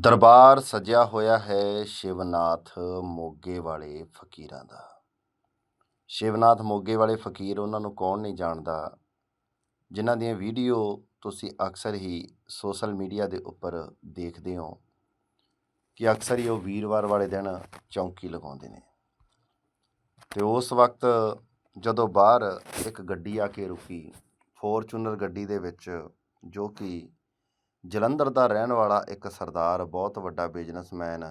ਦਰਬਾਰ ਸਜਿਆ ਹੋਇਆ ਹੈ ਸ਼ਿਵਨਾਥ ਮੋਗੇ ਵਾਲੇ ਫਕੀਰਾਂ ਦਾ। ਸ਼ਿਵਨਾਥ ਮੋਗੇ ਵਾਲੇ ਫਕੀਰ ਉਹਨਾਂ ਨੂੰ ਕੌਣ ਨਹੀਂ ਜਾਣਦਾ? ਜਿਨ੍ਹਾਂ ਦੀਆਂ ਵੀਡੀਓ ਤੁਸੀਂ ਅਕਸਰ ਹੀ ਸੋਸ਼ਲ ਮੀਡੀਆ ਦੇ ਉੱਪਰ ਦੇਖਦੇ ਹੋ ਕਿ ਅਕਸਰ ਹੀ ਉਹ ਵੀਰਵਾਰ ਵਾਲੇ ਦਿਨ ਚੌਂਕੀ ਲਗਾਉਂਦੇ ਨੇ। ਤੇ ਉਸ ਵਕਤ ਜਦੋਂ ਬਾਹਰ ਇੱਕ ਗੱਡੀ ਆ ਕੇ ਰੁਕੀ, ਫੋਰਚੂਨਰ ਗੱਡੀ ਦੇ ਵਿੱਚ ਜੋ ਕਿ ਜਲੰਧਰ ਦਾ ਰਹਿਣ ਵਾਲਾ ਇੱਕ ਸਰਦਾਰ, ਬਹੁਤ ਵੱਡਾ ਬਿਜ਼ਨਸਮੈਨ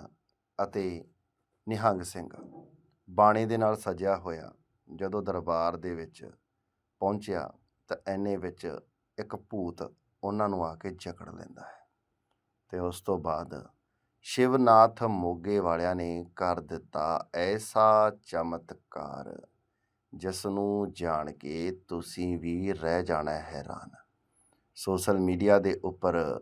ਅਤੇ ਨਿਹੰਗ ਸਿੰਘ ਬਾਣੇ ਦੇ ਨਾਲ ਸਜਿਆ ਹੋਇਆ, ਜਦੋਂ ਦਰਬਾਰ ਦੇ ਵਿੱਚ ਪਹੁੰਚਿਆ ਤਾਂ ਐਨੇ ਵਿੱਚ ਇੱਕ ਭੂਤ ਉਹਨਾਂ ਨੂੰ ਆ ਕੇ ਜਕੜ ਲੈਂਦਾ ਹੈ ਤੇ ਉਸ ਤੋਂ ਬਾਅਦ ਸ਼ਿਵਨਾਥ ਮੋਗੇ ਵਾਲਿਆਂ ਨੇ ਕਰ ਦਿੱਤਾ ਐਸਾ ਚਮਤਕਾਰ ਜਿਸ ਨੂੰ ਜਾਣ ਕੇ ਤੁਸੀਂ ਵੀ ਰਹਿ ਜਾਣਾ ਹੈਰਾਨ। ਸੋਸ਼ਲ ਮੀਡੀਆ ਦੇ ਉੱਪਰ।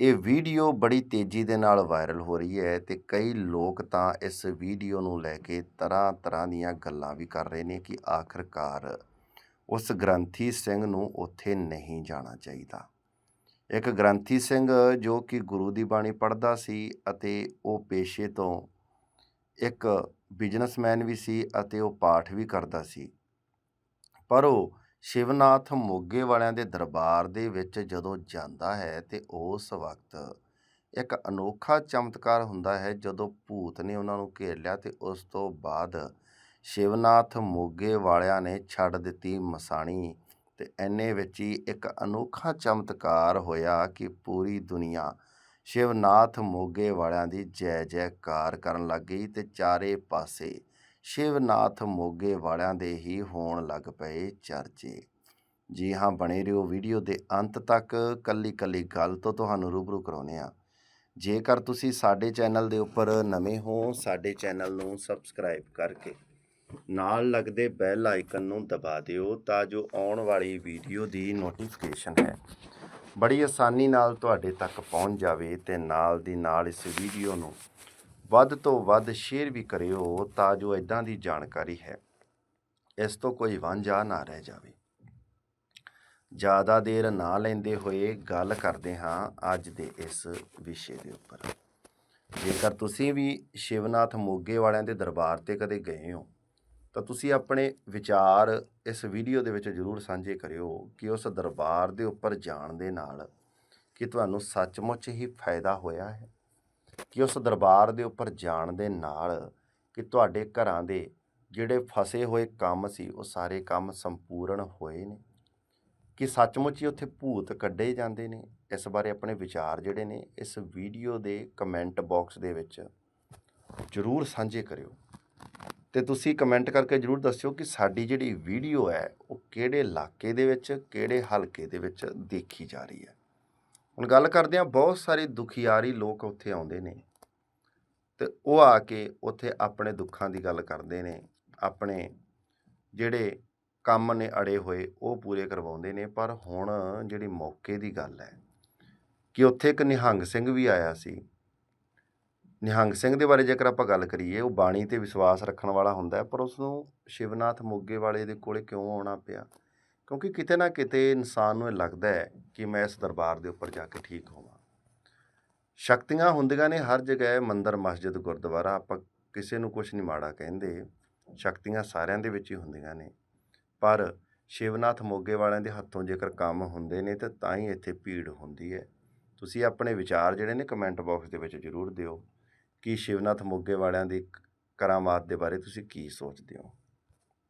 ਇਹ ਵੀਡੀਓ ਬੜੀ ਤੇਜ਼ੀ ਦੇ ਨਾਲ ਵਾਇਰਲ ਹੋ ਰਹੀ ਹੈ ਤੇ ਕਈ ਲੋਕ ਤਾਂ ਇਸ ਵੀਡੀਓ ਨੂੰ ਲੈ ਕੇ ਤਰ੍ਹਾਂ ਤਰ੍ਹਾਂ ਦੀਆਂ ਗੱਲਾਂ ਵੀ ਕਰ ਰਹੇ ਨੇ ਕਿ ਆਖਰਕਾਰ ਉਸ ਗ੍ਰੰਥੀ ਸਿੰਘ ਨੂੰ ਉੱਥੇ ਨਹੀਂ ਜਾਣਾ ਚਾਹੀਦਾ। ਇੱਕ ਗ੍ਰੰਥੀ ਸਿੰਘ ਜੋ ਕਿ ਗੁਰੂ ਦੀ ਬਾਣੀ ਪੜ੍ਹਦਾ ਸੀ ਅਤੇ ਉਹ ਪੇਸ਼ੇ ਤੋਂ ਇੱਕ ਬਿਜ਼ਨਸਮੈਨ ਵੀ ਸੀ ਅਤੇ ਉਹ ਪਾਠ ਵੀ ਕਰਦਾ ਸੀ। ਪਰ ਉਹ ਸ਼ਿਵਨਾਥ ਮੋਗੇ ਵਾਲਿਆਂ ਦੇ ਦਰਬਾਰ ਦੇ ਵਿੱਚ ਜਦੋਂ ਜਾਂਦਾ ਹੈ ਤੇ ਉਸ ਵਕਤ ਇੱਕ ਅਨੋਖਾ ਚਮਤਕਾਰ ਹੁੰਦਾ ਹੈ। ਜਦੋਂ ਭੂਤ ਨੇ ਉਹਨਾਂ ਨੂੰ ਘੇਰ ਲਿਆ ਤੇ ਉਸ ਤੋਂ ਬਾਅਦ ਸ਼ਿਵਨਾਥ ਮੋਗੇ ਵਾਲਿਆਂ ਨੇ ਛੱਡ ਦਿੱਤੀ ਮਸਾਣੀ ਤੇ ਐਨੇ ਵਿੱਚ ਹੀ ਇੱਕ ਅਨੋਖਾ ਚਮਤਕਾਰ ਹੋਇਆ ਕਿ ਪੂਰੀ ਦੁਨੀਆ ਸ਼ਿਵਨਾਥ ਮੋਗੇ ਵਾਲਿਆਂ ਦੀ ਜੈ ਜੈਕਾਰ ਕਰਨ ਲੱਗ ਗਈ ਤੇ ਚਾਰੇ ਪਾਸੇ ਸ਼ਿਵਨਾਥ ਮੋਗੇ ਵਾਲਿਆਂ ਦੇ ਹੀ ਹੋਣ ਲੱਗ ਪਏ ਚਰਚੇ। ਜੀ ਹਾਂ, ਬਣੇ ਰਹੋ ਵੀਡੀਓ ਦੇ ਅੰਤ ਤੱਕ। ਕੱਲੀ ਕੱਲੀ ਗੱਲ ਤੋਂ ਤੁਹਾਨੂੰ ਰੂਬਰੂ ਕਰਾਉਨੇ ਆ ਜੇਕਰ ਤੁਸੀਂ ਸਾਡੇ ਚੈਨਲ ਦੇ ਉੱਪਰ ਨਵੇਂ ਹੋ, ਸਾਡੇ ਚੈਨਲ ਨੂੰ ਸਬਸਕ੍ਰਾਈਬ ਕਰਕੇ ਨਾਲ ਲੱਗਦੇ ਬੈਲ ਆਈਕਨ ਨੂੰ ਦਬਾ ਦਿਓ ਤਾਂ ਜੋ ਆਉਣ ਵਾਲੀ ਵੀਡੀਓ ਦੀ ਨੋਟੀਫਿਕੇਸ਼ਨ ਹੈ। ਬੜੀ ਆਸਾਨੀ ਨਾਲ ਤੁਹਾਡੇ ਤੱਕ ਪਹੁੰਚ ਜਾਵੇ ਤੇ ਨਾਲ ਦੀ ਨਾਲ ਇਸ ਵੀਡੀਓ ਨੂੰ ਵੱਧ ਤੋਂ ਵੱਧ ਸ਼ੇਅਰ ਵੀ ਕਰਿਓ ਤਾਂ ਜੋ ਇਦਾਂ ਦੀ ਜਾਣਕਾਰੀ ਹੈ। ਇਸ ਤੋਂ ਕੋਈ ਵਾਂਝਾ ਨਾ ਰਹਿ ਜਾਵੇ। ਜ਼ਿਆਦਾ ਦੇਰ ਨਾ ਲੈਂਦੇ ਹੋਏ ਗੱਲ ਕਰਦੇ ਹਾਂ ਅੱਜ ਦੇ ਇਸ ਵਿਸ਼ੇ ਦੇ ਉੱਪਰ। ਜੇਕਰ ਤੁਸੀਂ ਵੀ ਸ਼ਿਵਨਾਥ ਮੋਗੇ ਵਾਲਿਆਂ ਦੇ ਦਰਬਾਰ ਤੇ ਕਦੇ ਗਏ ਹੋ, ਤਾਂ ਤੁਸੀਂ ਆਪਣੇ ਵਿਚਾਰ ਇਸ ਵੀਡੀਓ ਦੇ ਵਿੱਚ ਜ਼ਰੂਰ ਸਾਂਝੇ ਕਰਿਓ ਕਿ ਉਸ ਦਰਬਾਰ ਦੇ ਉੱਪਰ ਜਾਣ ਦੇ ਨਾਲ ਕਿ ਤੁਹਾਨੂੰ ਸੱਚਮੁੱਚ ਹੀ ਫਾਇਦਾ ਹੋਇਆ ਹੈ। ਕਿ ਉਸ ਦਰਬਾਰ ਦੇ ਉੱਪਰ ਜਾਣ ਦੇ ਨਾਲ ਕਿ ਤੁਹਾਡੇ ਘਰਾਂ ਦੇ ਜਿਹੜੇ ਫਸੇ ਹੋਏ ਕੰਮ ਸੀ, ਉਹ ਸਾਰੇ ਕੰਮ ਸੰਪੂਰਨ ਹੋਏ ਨੇ? ਕਿ ਸੱਚਮੁੱਚ ਹੀ ਉੱਥੇ ਭੂਤ ਕੱਢੇ ਜਾਂਦੇ ਨੇ? ਇਸ ਬਾਰੇ ਆਪਣੇ ਵਿਚਾਰ ਜਿਹੜੇ ਨੇ, ਇਸ ਵੀਡੀਓ ਦੇ ਕਮੈਂਟ ਬਾਕਸ ਦੇ ਵਿੱਚ ਜ਼ਰੂਰ ਸਾਂਝੇ ਕਰਿਓ। ਤੇ ਤੁਸੀਂ ਕਮੈਂਟ ਕਰਕੇ ਜ਼ਰੂਰ ਦੱਸਿਓ ਕਿ ਸਾਡੀ ਜਿਹੜੀ ਵੀਡੀਓ ਹੈ, ਉਹ ਕਿਹੜੇ ਇਲਾਕੇ ਦੇ ਵਿੱਚ, ਕਿਹੜੇ ਹਲਕੇ ਦੇ ਵਿੱਚ ਦੇਖੀ ਜਾ ਰਹੀ ਹੈ। ਹੁਣ ਗੱਲ ਕਰਦੇ ਹਾਂ, ਬਹੁਤ ਸਾਰੇ ਦੁਖਿਆਰੀ ਲੋਕ ਉੱਥੇ ਆਉਂਦੇ ਨੇ ਤੇ ਉਹ ਆ ਕੇ ਉੱਥੇ ਆਪਣੇ ਦੁੱਖਾਂ ਦੀ ਗੱਲ ਕਰਦੇ ਨੇ, ਆਪਣੇ ਜਿਹੜੇ ਕੰਮ ਨੇ ਅੜੇ ਹੋਏ ਉਹ ਪੂਰੇ ਕਰਵਾਉਂਦੇ ਨੇ, ਪਰ ਹੁਣ ਜਿਹੜੀ ਮੌਕੇ ਦੀ ਗੱਲ ਹੈ ਕਿ ਉੱਥੇ ਇੱਕ ਨਿਹੰਗ ਸਿੰਘ ਵੀ ਆਇਆ ਸੀ। ਨਿਹੰਗ ਸਿੰਘ ਦੇ ਬਾਰੇ ਜੇਕਰ ਆਪਾਂ ਗੱਲ ਕਰੀਏ, ਉਹ ਬਾਣੀ ਤੇ ਵਿਸ਼ਵਾਸ ਰੱਖਣ ਵਾਲਾ ਹੁੰਦਾ ਪਰ ਉਸ ਨੂੰ ਸ਼ਿਵਨਾਥ ਮੋਗੇ ਵਾਲੇ ਦੇ ਕੋਲੇ ਕਿਉਂ ਆਉਣਾ ਪਿਆ? ਕਿਉਂਕਿ ਕਿਤੇ ਨਾ ਕਿਤੇ ਇਨਸਾਨ ਨੂੰ ਇਹ ਲੱਗਦਾ ਹੈ ਕਿ ਮੈਂ ਇਸ ਦਰਬਾਰ ਦੇ ਉੱਪਰ ਜਾ ਕੇ ਠੀਕ ਹੋਵਾਂ। ਸ਼ਕਤੀਆਂ ਹੁੰਦੀਆਂ ਨੇ ਹਰ ਜਗ੍ਹਾ, ਮੰਦਰ, ਮਸਜਿਦ, ਗੁਰਦੁਆਰਾ, ਆਪਾਂ ਕਿਸੇ ਨੂੰ ਕੁਝ ਨਹੀਂ ਮਾੜਾ ਕਹਿੰਦੇ, ਸ਼ਕਤੀਆਂ ਸਾਰਿਆਂ ਦੇ ਵਿੱਚ ਹੀ ਹੁੰਦੀਆਂ ਨੇ। ਪਰ ਸ਼ਿਵਨਾਥ ਮੋਗੇ ਵਾਲਿਆਂ ਦੇ ਹੱਥੋਂ ਜੇਕਰ ਕੰਮ ਹੁੰਦੇ ਨੇ ਤਾਂ ਤਾਂ ਹੀ ਇੱਥੇ ਭੀੜ ਹੁੰਦੀ ਹੈ। ਤੁਸੀਂ ਆਪਣੇ ਵਿਚਾਰ ਜਿਹੜੇ ਨੇ ਕਮੈਂਟ ਬਾਕਸ ਦੇ ਵਿੱਚ ਜ਼ਰੂਰ ਦਿਓ ਕਿ ਸ਼ਿਵਨਾਥ ਮੋਗੇ ਵਾਲਿਆਂ ਦੀ ਕਰਾਮਾਤ ਦੇ ਬਾਰੇ ਤੁਸੀਂ ਕੀ ਸੋਚਦੇ ਹੋ?